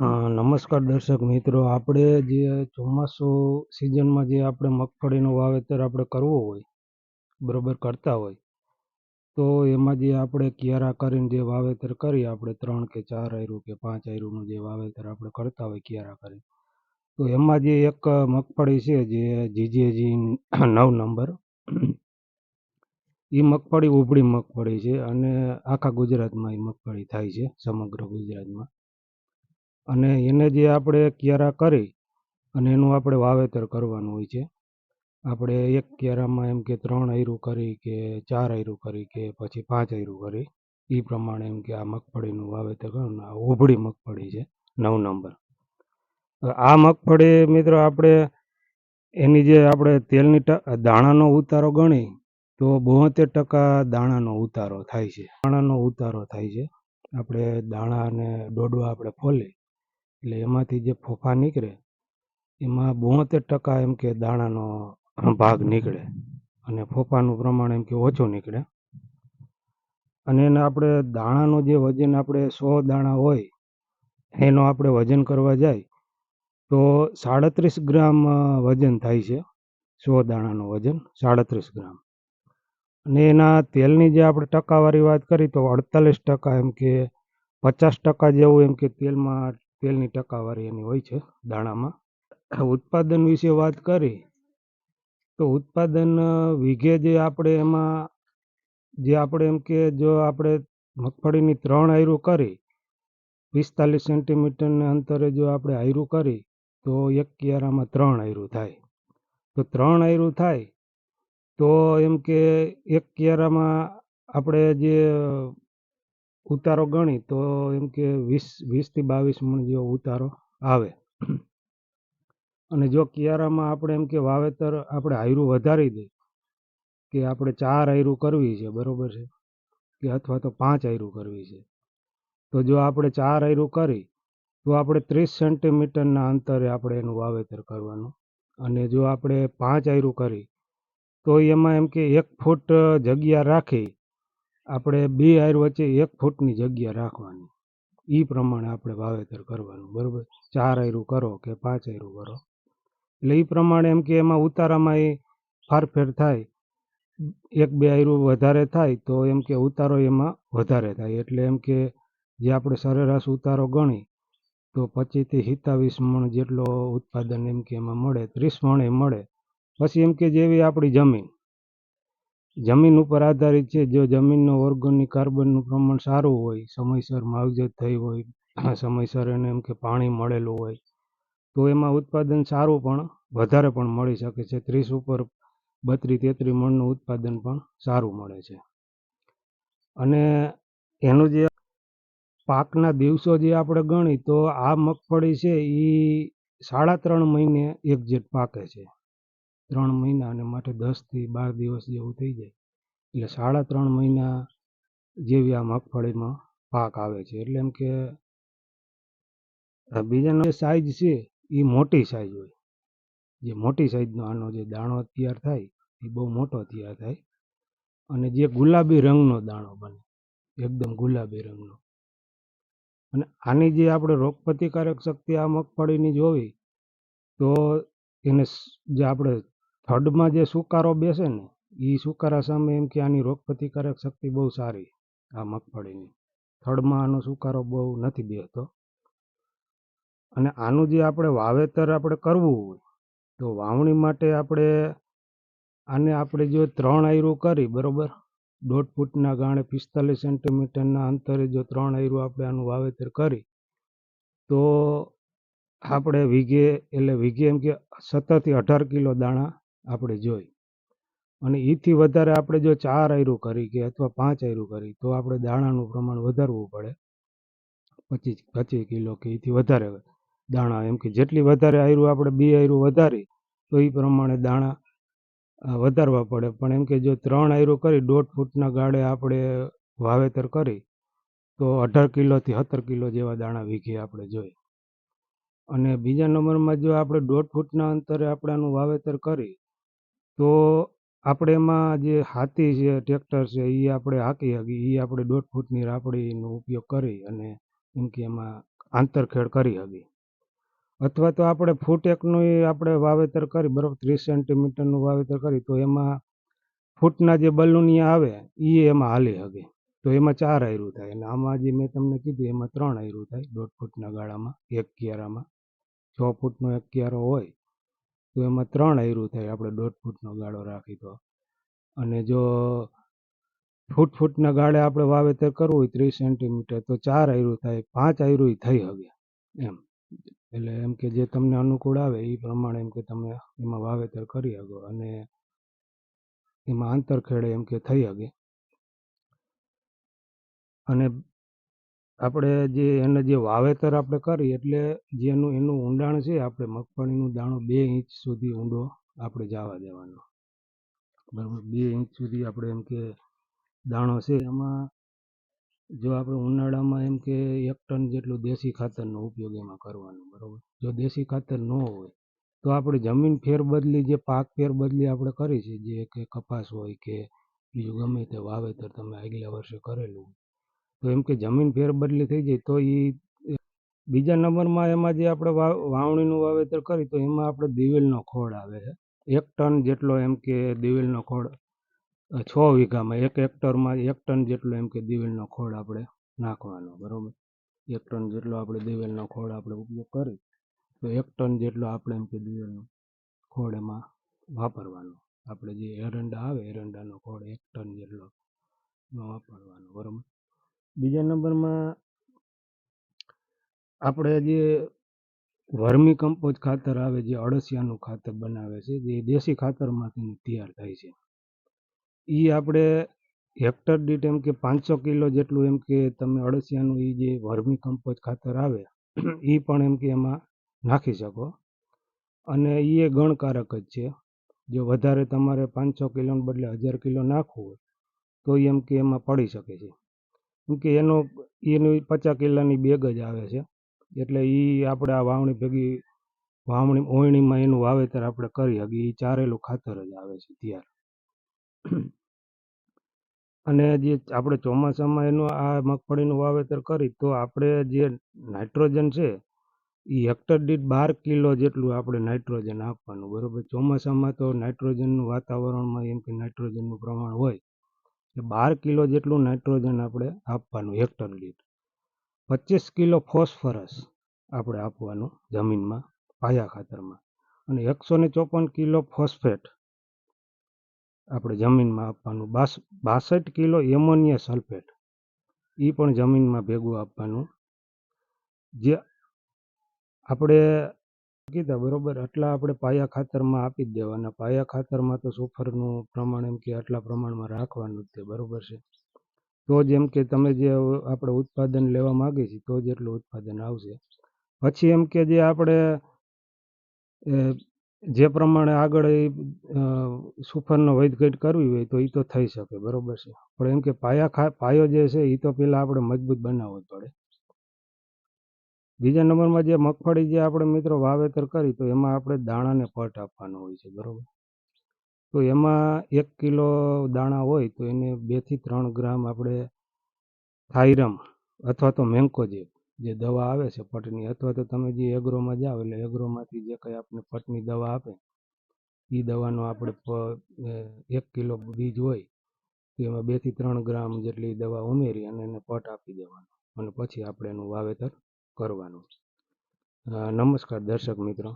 નમસ્કાર દર્શક મિત્રો. આપણે જે ચોમાસું સિઝનમાં જે આપણે મગફળીનું વાવેતર આપણે કરવું હોય, બરોબર કરતા હોય, તો એમાં જે આપણે ક્યારા કરીને જે વાવેતર કરીએ આપણે ત્રણ કે ચાર આયરું કે પાંચ આયરુંનું જે વાવેતર આપણે કરતા હોય ક્યારા કરીને, તો એમાં જે એક મગફળી છે જે જીજેજી નવ નંબર એ મગફળી ઉભળી મગફળી છે અને આખા ગુજરાતમાં એ મગફળી થાય છે, સમગ્ર ગુજરાતમાં. અને એને જે આપણે ક્યારા કરી અને એનું આપણે વાવેતર કરવાનું હોય છે. આપણે એક ક્યારામાં એમ કે ત્રણ આયરું કરી કે ચાર આયરું કરી કે પછી પાંચ આયરું કરી એ પ્રમાણે એમ કે આ મગફળીનું વાવેતર કરવાનું આ ઉભળી મગફળી છે, નવ નંબર. આ મગફળી મિત્રો આપણે એની જે આપણે તેલની દાણાનો ઉતારો ગણી તો બોતેર ટકા દાણાનો ઉતારો થાય છે. દાણાનો ઉતારો થાય છે. આપણે દાણા અને ડોડવા આપણે ફોલી એટલે એમાંથી જે ફોફા નીકળે, એમાં બોતેર ટકા એમ કે દાણાનો ભાગ નીકળે અને ફોફાનું પ્રમાણ એમ કે ઓછું નીકળે. અને એને આપણે દાણાનું જે વજન આપણે સો દાણા હોય, એનો આપણે વજન કરવા જાય, તો સાડત્રીસ ગ્રામ વજન થાય છે, સો દાણાનું વજન, સાડત્રીસ ગ્રામ. અને એના તેલની જે આપણે ટકાવારી વાત કરી, તો અડતાલીસ ટકા એમ કે પચાસ ટકા જેવું એમ કે તેલમાં તેલની ટકાવારી એની હોય છે દાણામાં. ઉત્પાદન વિશે વાત કરી, તો ઉત્પાદન વીઘે જે આપણે એમાં, જે આપણે એમ કે જો આપણે મગફળીની ત્રણ આયરું કરી, પિસ્તાલીસ સેન્ટીમીટરના અંતરે જો આપણે આયરું કરી, તો એક કિયારામાં ત્રણ આયરું થાય. તો ત્રણ આયરું થાય, તો એમ કે એક કિયારામાં આપણે જે ઉતારો ગણી તો એમ કે વીસ વીસથી બાવીસ મણ જેવો ઉતારો આવે. અને જો કિયારામાં આપણે એમ કે વાવેતર આપણે આયરું વધારી દઈએ કે આપણે ચાર આયરું કરવી છે, બરોબર છે? કે અથવા તો પાંચ આયરું કરવી છે. તો જો આપણે ચાર આયરું કરી, તો આપણે ત્રીસ સેન્ટીમીટરના અંતરે આપણે એનું વાવેતર કરવાનું. અને જો આપણે પાંચ આયરું કરી, તો એમાં એમ કે એક ફૂટ જગ્યા રાખી આપણે બે આયર વચ્ચે એક ફૂટની જગ્યા રાખવાની. એ પ્રમાણે આપણે વાવેતર કરવાનું, બરાબર? ચાર આયરું કરો કે પાંચ આયરું કરો. એટલે એ પ્રમાણે એમ કે એમાં ઉતારામાં એ ફારફેર થાય. એક બે આયરું વધારે થાય તો એમ કે ઉતારો એમાં વધારે થાય. એટલે એમ કે જે આપણે સરેરાશ ઉતારો ગણી, તો પચીસથી સિત્તાવીસ મણ જેટલો ઉત્પાદન એમ કે એમાં મળે, ત્રીસ મણ એ મળે. પછી એમ કે જેવી આપણી જમીન જમીન ઉપર આધારિત છે. જો જમીનનો ઓર્ગોનિક કાર્બનનું પ્રમાણ સારું હોય, સમયસર માવજત થઈ હોય સમયસર એને એમ કે પાણી મળેલું હોય, તો એમાં ઉત્પાદન સારું પણ વધારે પણ મળી શકે છે. ત્રીસ ઉપર બત્રીસ તેત્રીસ મણનું ઉત્પાદન પણ સારું મળે છે. અને એનું જે પાકના દિવસો જે આપણે ગણી, તો આ મગફળી છે એ સાડા ત્રણ મહિને એક્ઝેક્ટ પાકે છે. ત્રણ મહિના અને માટે દસથી બાર દિવસ જેવું થઈ જાય. એટલે સાડા ત્રણ મહિના જેવી આ મગફળીમાં પાક આવે છે. એટલે એમ કે બીજાનો સાઈઝ છે એ મોટી સાઈઝ હોય. જે મોટી સાઈઝનો આનો જે દાણો તૈયાર થાય એ બહુ મોટો તૈયાર થાય. અને જે ગુલાબી રંગનો દાણો બને, એકદમ ગુલાબી રંગનો. અને આની જે આપણે રોગ પ્રતિકારક શક્તિ આ મગફળીની જોવી તો એને જે આપણે થડમાં જે સુકારો બેસે ને એ સુકારા સામે એમ કે આની રોગ પ્રતિકારક શક્તિ બહુ સારી આ મગફળીની. થડમાં આનો સુકારો બહુ નથી બેસતો અને આનું જે આપણે વાવેતર આપણે કરવું હોય, તો વાવણી માટે આપણે આને આપણે જો ત્રણ આયરું કરી, બરાબર? દોઢ ફૂટના ગાણે પિસ્તાલીસ સેન્ટીમીટરના અંતરે જો ત્રણ આયરું આપણે આનું વાવેતર કરી, તો આપણે વીઘે, એટલે વીઘે એમ કે સત્તરથી અઢાર કિલો દાણા આપણે જોઈ. અને એથી વધારે આપણે જો ચાર આયરું કરી કે અથવા પાંચ આયરું કરી, તો આપણે દાણાનું પ્રમાણ વધારવું પડે. પચીસ પચીસ કિલો કે એથી વધારે દાણા એમ કે જેટલી વધારે આયરું આપણે બે આયરું વધારી, તો એ પ્રમાણે દાણા વધારવા પડે. પણ એમ કે જો ત્રણ આયરું કરી, દોઢ ફૂટના ગાળે આપણે વાવેતર કરી, તો અઢાર કિલોથી સત્તર કિલો જેવા દાણા વીઘે આપણે જોઈએ અને બીજા નંબરમાં જો આપણે દોઢ ફૂટના અંતરે આપણે આનું વાવેતર કરી તો આપણે એમાં જે હાથી છે, ટ્રેક્ટર છે એ આપણે હાંકી શકીએ એ આપણે દોઢ ફૂટની રાપડીનો ઉપયોગ કરી અને એમ કે એમાં આંતરખેડ કરી શકીએ અથવા તો આપણે ફૂટ એકનું આપણે વાવેતર કરી, બરાબર, ત્રીસ સેન્ટીમીટરનું વાવેતર કરી, તો એમાં ફૂટના જે બલુનિયા આવે એ એમાં હાલી શકે તો એમાં ચાર આયરું થાય, અને આમાં જે મેં તમને કીધું, એમાં ત્રણ આયરું થાય, દોઢ ફૂટના ગાળામાં, એક કિયારામાં. છ ફૂટનો એક કિયારો હોય તો એમાં ત્રણ આયરું થાય, આપણે દોઢ ફૂટનો ગાળો રાખી તો. અને જો ફૂટ ફૂટના ગાળે આપણે વાવેતર કરવું હોય ત્રીસ સેન્ટીમીટર, તો ચાર આયરું થાય, પાંચ આયરું થઈ હવે એમ. એટલે એમ કે જે તમને અનુકૂળ આવે એ પ્રમાણે એમ કે તમે એમાં વાવેતર કરી શકો અને એમાં આંતરખેડે એમ કે થઈ શકે અને આપણે જે એને જે વાવેતર આપણે કરી એટલે જેનું એનું ઊંડાણ છે, આપણે મગફળીનું દાણો બે ઇંચ સુધી ઊંડો આપણે જવા દેવાનો. બરાબર, બે ઇંચ સુધી આપણે એમ કે દાણો છે. એમાં જો આપણે ઉનાળામાં એમ કે એક ટન જેટલું દેશી ખાતરનો ઉપયોગ એમાં કરવાનો, બરાબર? જો દેશી ખાતર ન હોય, તો આપણે જમીન ફેરબદલી, જે પાક ફેરબદલી આપણે કરી છે, જે કે કપાસ હોય કે બીજું ગમે તે વાવેતર તમે આગલા વર્ષે કરેલું તો એમ કે જમીન ફેરબદલી થઈ જાય તો એ બીજા નંબરમાં એમાં જે આપણે વાવ વાવણીનું વાવેતર કરી તો એમાં આપણે દિવેલનો ખોળ આવે છે. એક ટન જેટલો એમ કે દિવેલનો ખોળ છ વીઘામાં એક હેક્ટરમાં એક ટન જેટલો એમ કે દિવેલનો ખોળ આપણે નાખવાનો, બરાબર? એક ટન જેટલો આપણે દિવેલનો ખોળ આપણે ઉપયોગ કરી, તો એક ટન જેટલો આપણે એમ કે દિવેલનો ખોળ એમાં વાપરવાનો. આપણે જે એરંડા આવે, એરંડાનો ખોળ એક ટન જેટલો વાપરવાનો, બરાબર? બીજા નંબરમાં આપણે જે વર્મી કમ્પોઝ ખાતર આવે, જે અળસિયાનું ખાતર બનાવે છે, જે દેશી ખાતરમાંથી તૈયાર થાય છે. એ આપણે હેક્ટર દીઠ એમ કે પાંચસો કિલો જેટલું એમ કે તમે અળસિયાનું એ જે વર્મી કમ્પોઝ ખાતર આવે એ પણ એમ કે એમાં નાખી શકો. અને એ ગણકારક જ છે. જો વધારે તમારે પાંચસો કિલોને બદલે હજાર કિલો નાખવું હોય, તો એમ કે એમાં પડી શકે છે. કે એનો, એની પચાસ કિલ્લાની બેગ જ આવે છે. એટલે એ આપણે આ વાવણી ભેગી, વાવણી, ઓયણીમાં એનું વાવેતર આપણે કરી શકીએ એ ચારેલું ખાતર જ આવે છે ત્યારે. અને જે આપણે ચોમાસામાં એનું આ મગફળીનું વાવેતર કરી, તો આપણે જે નાઇટ્રોજન છે એ હેક્ટર દીઠ બાર કિલો જેટલું આપણે નાઇટ્રોજન આપવાનું. બરાબર? ચોમાસામાં તો નાઇટ્રોજનનું વાતાવરણમાં એમ કે નાઇટ્રોજનનું પ્રમાણ હોય એટલે બાર કિલો જેટલું નાઇટ્રોજન આપણે આપવાનું હેક્ટર દીઠ પચીસ કિલો ફોસ્ફરસ આપણે આપવાનું જમીનમાં, પાયા ખાતરમાં. અને એકસો ને ચોપન કિલો ફોસ્ફેટ આપણે જમીનમાં આપવાનું. બાસ, બાસઠ કિલો એમોનિયા સલ્ફેટ. એ પણ જમીનમાં ભેગું આપવાનું. જે આપણે કીધા, બરોબર. આટલા આપણે પાયા ખાતરમાં આપી જ દેવાના. પાયા ખાતરમાં તો સુફરનું પ્રમાણ એમ કે આટલા પ્રમાણમાં રાખવાનું જ તે બરોબર છે. તો જ એમ કે તમે જે આપણે ઉત્પાદન લેવા માગીએ છીએ તો જ એટલું ઉત્પાદન આવશે. પછી એમ કે જે આપણે જે પ્રમાણે આગળ એ સુફરનો વૈધઘટ કરવી હોય તો એ તો થઈ શકે. બરોબર છે. પણ એમ કે પાયા ખા, પાયો જે છે એ તો પહેલાં આપણે મજબૂત બનાવવો પડે. બીજા નંબરમાં જે મગફળી જે આપણે મિત્રો વાવેતર કરી, તો એમાં આપણે દાણાને પટ આપવાનો હોય છે, બરોબર? તો એમાં એક કિલો દાણા હોય, તો એને બેથી ત્રણ ગ્રામ આપણે થાઇરમ અથવા તો મેન્કોજેબ જે દવા આવે છે પટની, અથવા તો તમે જે એગ્રોમાં જાઓ, એટલે એગ્રોમાંથી જે કંઈ આપણે પટની દવા આપે એ દવાનો આપણે એક કિલો બીજ હોય, તો એમાં બેથી ત્રણ ગ્રામ જેટલી દવા ઉમેરી અને એને પટ આપી દેવાનો, અને પછી આપણે એનું વાવેતર કરવાનું. નમસ્કાર દર્શક મિત્રો.